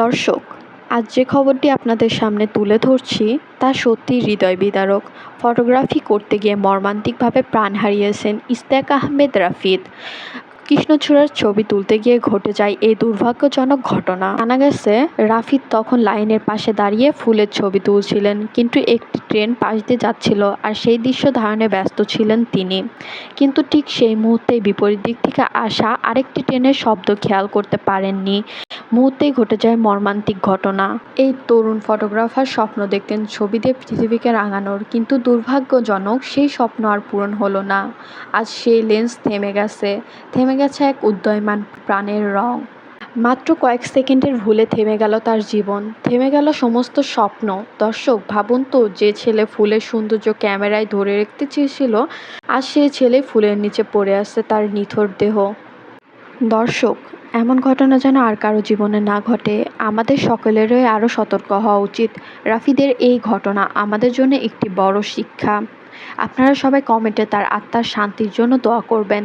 দর্শক, আজ যে খবরটি আপনাদের সামনে তুলে ধরছি তা সত্যিই হৃদয় বিদারক। ফটোগ্রাফি করতে গিয়ে মর্মান্তিকভাবে প্রাণ হারিয়েছেন ইস্তেক আহমেদ রাফিদ। কৃষ্ণচূড়ার ছবি তুলতে গিয়ে ঘটে যায় এই দুর্ভাগ্যজনক ঘটনা। জানা গেছে, রাফিদ তখন লাইনের পাশে দাঁড়িয়ে ফুলের ছবি তুলছিলেন, কিন্তু একটি ট্রেন পাশ দিয়ে যাচ্ছিল আর সেই দৃশ্য ধারণে ব্যস্ত ছিলেন তিনি। কিন্তু ঠিক সেই মুহূর্তেই বিপরীত দিক থেকে আসা আরেকটি ট্রেনের শব্দ খেয়াল করতে পারেননি। মুহূর্তেই ঘটে যায় মর্মান্তিক ঘটনা। এই তরুণ ফটোগ্রাফার স্বপ্ন দেখতেন ছবি দিয়ে পৃথিবীকে রাঙানোর, কিন্তু দুর্ভাগ্যজনক সেই স্বপ্ন আর পূরণ হলো না। আজ সেই লেন্স থেমে গেছে থেমে গেছে এক উদয়মান প্রাণের রং। মাত্র কয়েক সেকেন্ডের ভুলে থেমে গেল তার জীবন, থেমে গেল সমস্ত স্বপ্ন। দর্শক, ভাবুন তো, যে ছেলে ফুলের সৌন্দর্য ক্যামেরায় ধরে রাখতে চেয়েছিল, আর সে ছেলে ফুলের নিচে পড়ে আসছে তার নিথর দেহ। দর্শক, এমন ঘটনা যেন আর কারও জীবনে না ঘটে। আমাদের সকলেরই আরও সতর্ক হওয়া উচিত। রাফিদের এই ঘটনা আমাদের জন্য একটি বড় শিক্ষা। আপনারা সবাই কমেন্টে তার আত্মার শান্তির জন্য দোয়া করবেন।